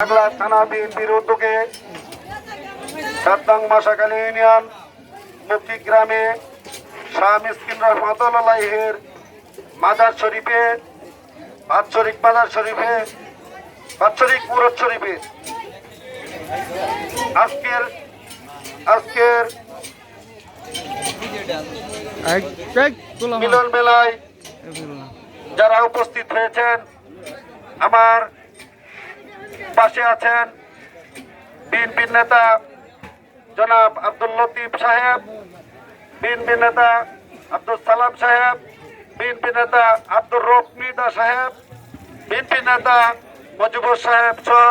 বাংলা থানা বিএনপির উদ্যোগে সাদ্দাং মাসাকালী ইউনিয়ন মুক্তি গ্রামে শাহ মিসকিন রহমতুল্লাহের মাজার শরীফে বাৎসরিক মাজার শরীফে বাৎসরিক মুরত শরীফে আজকের আজকের মিলন মেলায় যারা উপস্থিত হয়েছেন আমার পাশে আছেন বিএনপির নেতা জনাব আব্দুল লতিফ সাহেব বিএনপি নেতা আব্দুল সালাম সাহেব বিএনপি নেতা আব্দুর রফমিদা সাহেব বিএনপি নেতা মজিবুর সাহেব সহ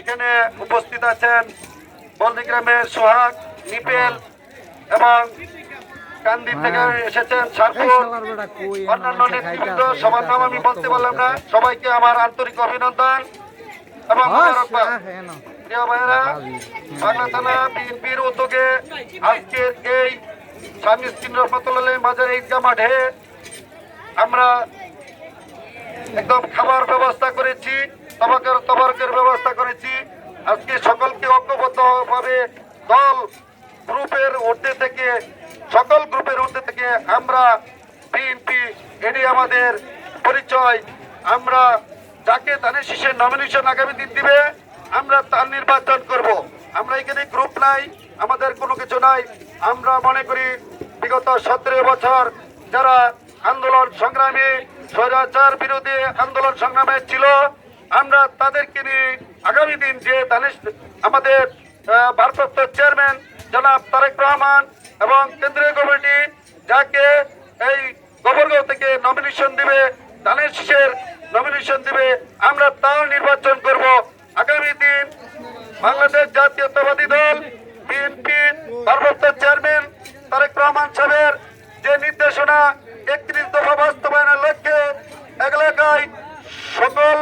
এখানে উপস্থিত আছেন বলদিগ্রামের সোহাগ, নিপেল এবং কান্দি থেকে এসেছেন সারপুর অন্যান্য নেতৃবৃন্দ, সবার নাম আমি বলতে পারলাম না। সবাইকে আমার আন্তরিক অভিনন্দন। এবং প্রিয় ভাইয়েরা বাংলা থানা বিএনপির উদ্যোগে আজকের এই স্বামী স্কিন রহমতুল্লাহ মাজার ঈদগাহ মাঠে আমরা একদম খাবার ব্যবস্থা করেছি তবাকের তবারকের ব্যবস্থা করেছি। আজকে সকলকে ঐক্যবদ্ধভাবে দল গ্রুপের ঊর্ধ্বে থেকে সকল গ্রুপের ঊর্ধ্বে থেকে আমরা বিএনপি এটি আমাদের পরিচয়। আমরা যাকে ধানের শীষের নমিনেশন আগামী দিন দিবে, আমরা তার নির্বাচন করব। আমরা এখানে গ্রুপ নাই, আমাদের কোনো কিছু নাই। আমরা মনে করি বিগত সতেরো বছর যারা আন্দোলন সংগ্রামে, স্বৈরাচার বিরোধী আন্দোলন সংগ্রামে ছিল, আমরা তাদেরকে নিয়ে আগামী দিন যে দানিশ আমাদের ভারপ্রাপ্ত চেয়ারম্যান জনাব তারেক রহমান এবং কেন্দ্রীয় কমিটি যাকে এই গোবরগাঁও থেকে নমিনেশন দিবে ধানের শীষের নমিনেশন দিবে, আমরা তার নির্বাচন করব। আগামী দিন বাংলাদেশ জাতীয়তাবাদী দল, বিএনপি ভারপ্রাপ্ত চেয়ারম্যান তারেক রহমান সাহেবের যে নির্দেশনা একত্রিশ দফা বাস্তবায়নের লক্ষ্যে এলাকায় সকল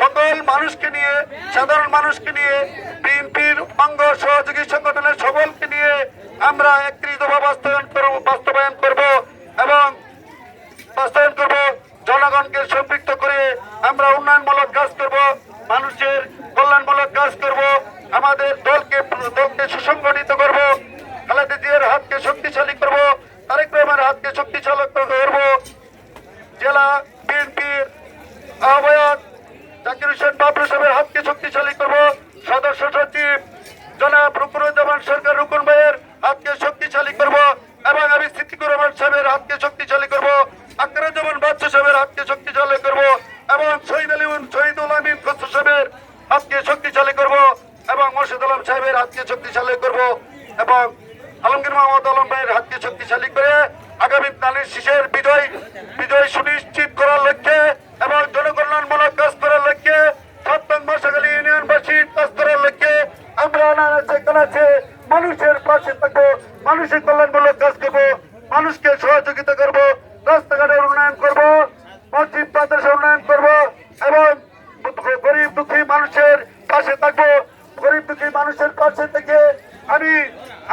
সকল মানুষকে নিয়ে, সাধারণ মানুষকে নিয়ে, বিএনপির অঙ্গ সহযোগী সংগঠনের সকলকে নিয়ে আমরা একত্রিশ দফা বাস্তবায়ন করব বাস্তবায়ন করব এবং বাস্তবায়ন করব জনগণকে সম্পৃক্ত করে আমরা উন্নয়নমূলক কাজ করব, মানুষের কল্যাণমূলক কাজ করব, আমাদের দলকে দলকে সুসংগঠিত করব, খালেদা জিয়ার হাতকে শক্তিশালী করব, তারেক রহমানের হাতকে শক্তিশালী করব। জেলা বিএনপির আহ্বায়ক জাকির হোসেন বাবলু সাহেবের হাতকে শক্তিশালী করব, সদস্য সচিব জনাব রুকুনুজ্জামান সরকার রুকুন ভাইয়ের হাতকে শক্তিশালী করব এবং আমি সিদ্দিকুর রহমান সাহেবের হাতকে শক্তিশালী করব। সাহেবের হাতকে শক্তিশালী করব এবং শহীদ আলী শহীদুল আমিন খসরু সাহেবের হাতকে শক্তিশালী করব এবং মোর্শেদ আলম সাহেবের হাতকে শক্তিশালী করব এবং আলমগীর মোহাম্মদ আলম ভাইয়ের হাতকে শক্তিশালী করে আগামী দানের শীষের বিজয় বিজয় সুনিশ্চিত করার লক্ষ্যে এবং জনকল্যাণমূলক কাজ করার লক্ষ্যে সপ্তম মশাখালী ইউনিয়নবাসীর কাজ করার লক্ষ্যে আমরা কানাচে মানুষের পাশে থাকব, মানুষের কল্যাণমূলক কাজ করব, মানুষকে সহযোগিতা করব, রাস্তাঘাটের উন্নয়ন করব মসজিদ মাদ্রাসা উন্নয়ন করব এবং গরিব মানুষের পাশে থাকব। গরিব দুঃখী মানুষের পাশে থেকে আমি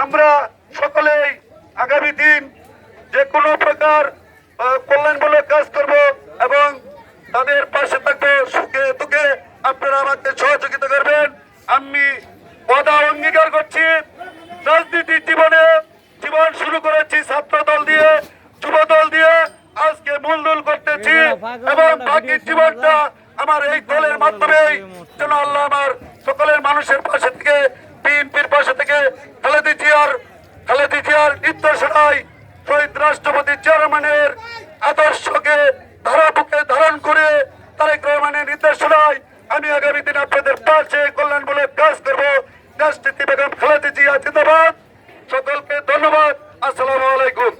আমরা সকলেই আগামী দিন যে কোনো প্রকার কল্যাণমূলক কাজ করব এবং তাদের পাশে থাকব সুখে দুঃখে। আপনারা আমাকে সহযোগিতা করবেন। আমি কথা অঙ্গীকার করছি। রাজনীতি জীবনে জীবন শুরু করেছি ছাত্র দল দিয়ে যুব দল দিয়ে। আজকে মূলদুল করতেছি এবং বাকি জীবনটা আমার এই দলের মাধ্যমে যেন আল্লাহ আমার সকলের মানুষের পাশে থেকে, বিএনপির পাশে থেকে খালেদি জিয়ার খালেদি জিয়ার নির্দেশনায় শহীদ রাষ্ট্রপতি চেয়ারম্যানের আদর্শকে ধারা বুকে ধারণ করে তারেক রহমানের নির্দেশনায় আমি আগামী দিন আপনাদের পাশে কল্যাণমূলক কাজ করব। দেশনীতি বেগম খালেদি জিয়া জিন্দাবাদ। সকলকে ধন্যবাদ। আসসালামু আলাইকুম।